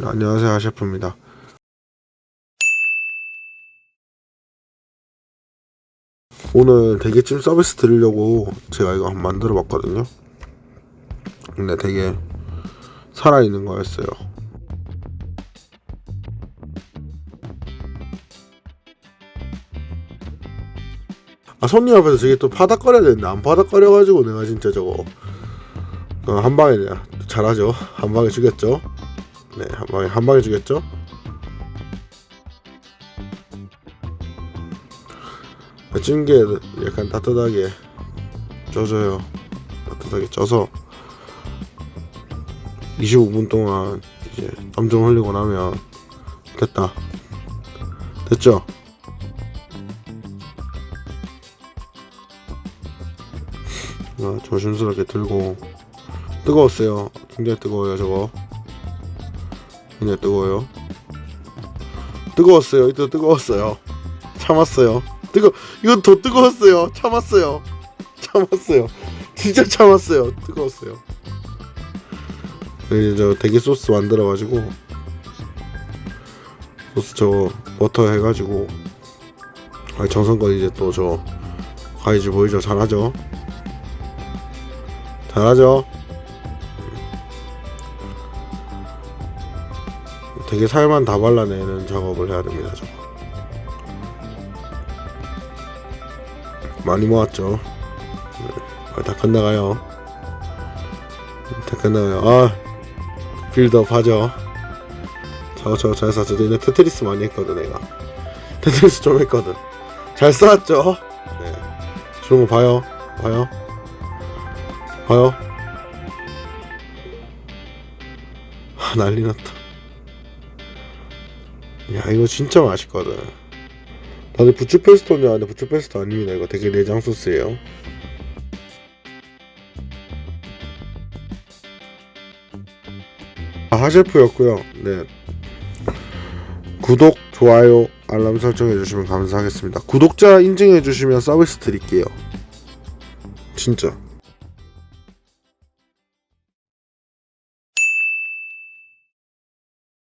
네, 안녕하세요. 하셰프입니다. 오늘 대게찜 서비스 드리려고 제가 이거 한번 만들어 봤거든요. 근데 되게 살아있는 거였어요. 아 손님 앞에서 저게 또 파닥거려야 되는데 안 파닥거려가지고 내가 진짜 저거 어, 한 방에 잘하죠? 한 방에 죽였죠 네, 한 방에 한 방에 주겠죠? 찐게 약간 따뜻하게 쪄줘요. 따뜻하게 쪄서 25분 동안 이제 땀 좀 흘리고 나면 됐다. 됐죠? 아, 조심스럽게 들고 뜨거웠어요. 굉장히 뜨거워요, 저거. 굉장히 뜨거워요. 뜨거웠어요. 이때 뜨거웠어요. 참았어요. 뜨거 이건 더 뜨거웠어요. 참았어요. 참았어요. 진짜 참았어요. 뜨거웠어요. 이제 저 대게 소스 만들어 가지고 소스 저거 버터 해가지고 아 정성껏 이제 또 저 가이즈 보이죠? 잘하죠? 잘하죠? 되게 살만 다 발라내는 작업을 해야 됩니다. 저거. 많이 모았죠. 네, 아, 다 끝나가요. 다 끝나가요. 아, 빌드업 하죠. 저거 저거 잘 쐈죠. 근데 테트리스 많이 했거든, 내가. 테트리스 좀 했거든. 잘 쐈죠? 네. 좋은 거 봐요. 봐요. 봐요. 아, 난리 났다. 야, 이거 진짜 맛있거든. 다들 부추 페스토인 줄 아는데 부추 페스토 아닙니다. 이거 되게 내장 소스예요. 아, 하셰프였고요. 네. 구독, 좋아요, 알람 설정 해 주시면 감사하겠습니다. 구독자 인증해 주시면 서비스 드릴게요. 진짜.